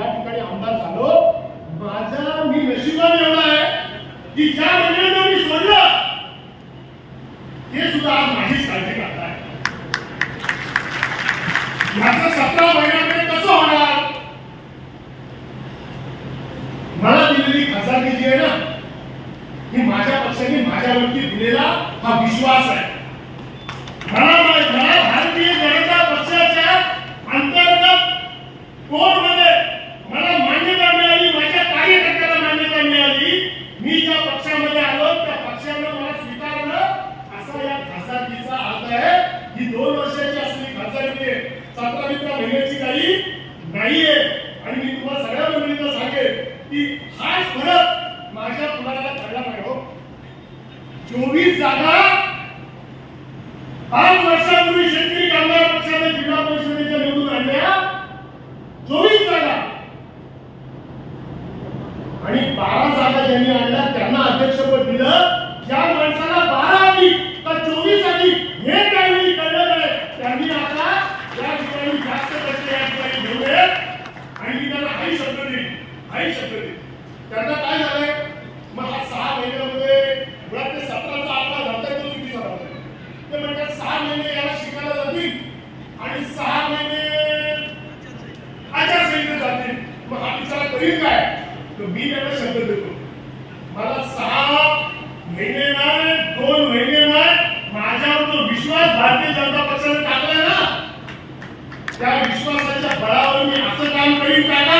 ज्या ठिकाणी आमदार झालो माझा मी नशिबाने एवढा आहे की ज्या मंडळींना मी सोडलं ते सुद्धा आज माझीच काळजी करताय माझं सतरा महिन्याकडे कसं होणार? मला दिलेली खासदारकी जी आहे ना ही माझ्या पक्षाने माझ्यावरती दिलेला हा विश्वास आहे मला माहित- मला भारतीय जनता पक्षाच्या अंतर्गत कोर्टमध्ये मला मान्यता मिळाली माझ्या कार्यकर्त्याला मान्यता मिळाली मी ज्या पक्षामध्ये आलो त्या पक्षानं मला स्वीकारलं असा या खासदारकीचा अर्थ आहे ही दोन वर्षाची असलेली खासदारी आहे. सतरा मित्र महिन्याची काही नाहीये. आणि मी तुम्हाला सगळ्या मंडळींना सांगेन की हाच फरक माझ्या मुलाला कळला पाहिजे हो. चोवीस जागा पाच वर्ष शेतकरी कामगार पक्षाने जिल्हा परिषदेच्या निवडून आणल्या चोवीस जागा आणि बारा जागा ज्यांनी आणल्या त्यांना अध्यक्षपद दिलं ज्या माणसाला बारा आली तर चोवीस आली हे त्यावेळी कळलं नाही त्यांनी आता या ठिकाणी जास्त टक्के या ठिकाणी घेऊन आणि मी त्यांना हाही शब्द देईल हाही शब्द देईल त्यांना काय झालंय मग हा सहा महिन्यामध्ये मुळात ते सतराचा आपला धरता तो चुकीचा होता ते म्हणतात सहा महिने याला शिकायला जातील आणि सहा महिने आचारसंहिता जातील मग हा बिचारा करील काय तर मी त्याला शब्द देतो. मला सहा महिने नाही दोन महिने नाही माझ्यावर जो विश्वास भारतीय जनता पक्षाने टाकलाय ना त्या विश्वासाच्या बळावर मी असं काम करीन काका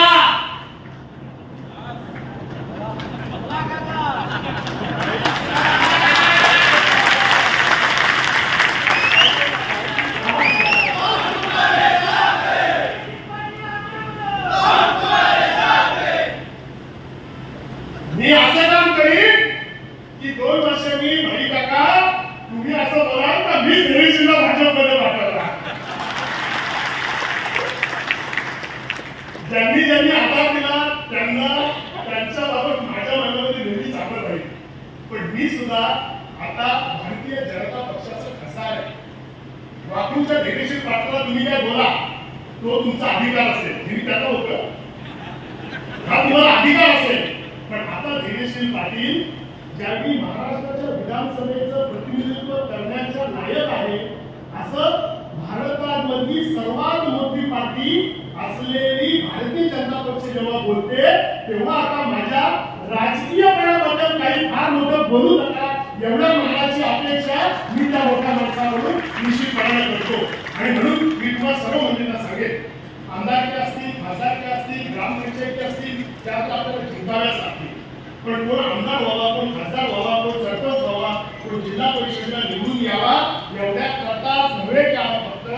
मी असं काम करीन की दोन वर्षांनी भाई काका तुम्ही असं बोलाल का मी देवीशीला भाजपमध्ये पाठवला ज्यांनी ज्यांनी आधार दिला त्यांना त्यांच्या बाबत माझ्या मनामध्ये नेहमी सापडत राहील. पण मी सुद्धा आता भारतीय जनता पक्षाचा खासदार आहे. वाकूच्या धैर्यशील पात्राला तुम्ही काय बोला तो तुमचा अधिकार असेल. हे मी त्याचा होतं हा तुम्हाला अधिकार असेल. सुशील पाटील ज्यांनी महाराष्ट्राच्या विधानसभेचं प्रतिनिधित्व करण्याच्या लायक आहे असं भारतामधली सर्वात मोठी पार्टी असलेली भारतीय जनता पक्ष जेव्हा बोलते तेव्हा आता माझ्या राजकीय पणाबद्दल काही फार मोठं बोलू नका एवढ्या मनाची अपेक्षा मी त्या मोठ्या माणसाकडून निश्चितपणाने करतो. आणि म्हणून मी तुम्हाला सर्व मंत्र्यांना सांगेन आमदारकी असतील खासदारकी असतील ग्रामपंचायती असतील त्या आपल्याला जिंकाव्याच. पण कोण आमदार व्हावा कोण खासदार व्हावा कोण सरपंच व्हावा कोण जिल्हा परिषदेला निवडून यावा एवढ्या करता सगळे की फक्त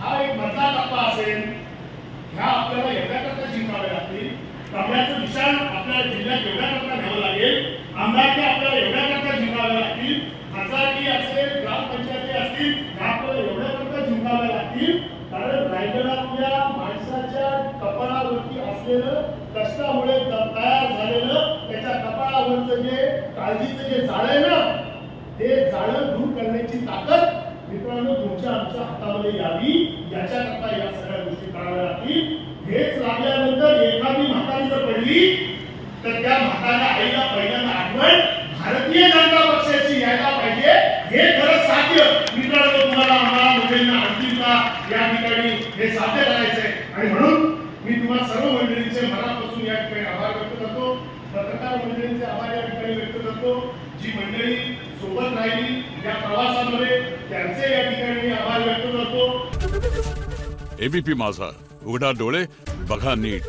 हा एक मधला टप्पा असेल. ह्या आपल्याला एवढ्या करता जिंकाव्या लागतील. कमळाचं निशाण आपल्याला जिल्ह्यात एवढ्या करता घ्यावं लागेल. आमदारकी आपल्याला एवढ्या करता जिंकाव्या लागतील. खासदारकी असेल ग्रामपंचायती असतील ह्या आपल्याला एवढ्या करता जिंकाव्या लागतील कारण रायगडातल्या माणसाच्या कपाळावरती असलेलं कष्टामुळे तयार झालेलं त्याच्या कपाळावरचं जे काळजीचं जे झाड आहे ना ते झाड दूर करण्याची ताकद मित्रांनो तुमच्या आमच्या हातामध्ये यावी याच्याकरता या सगळ्या गोष्टी कराव्या लागतील. हेच लागल्यानंतर एखादी म्हातारी जर पडली तर त्या म्हाताऱ्या आईला पहिल्यांदा आठवण भारतीय जनता पक्षाची यायला पाहिजे. हे खरं साध्य मित्रांनो तुम्हाला आम्हाला मुलींना आणतील का या ठिकाणी हे साध्य करायचंय आणि म्हणून मी तुम्हाला सर्व मंडळींचे मनापासून या ठिकाणी आभार व्यक्त करतो पत्रकार मंडळींचे आभार या ठिकाणी व्यक्त करतो. जी मंडळी सोबत राहिली या प्रवासामध्ये त्यांचे या ठिकाणी आभार व्यक्त करतो. एबीपी माझा. उघडा डोळे बघा नीट.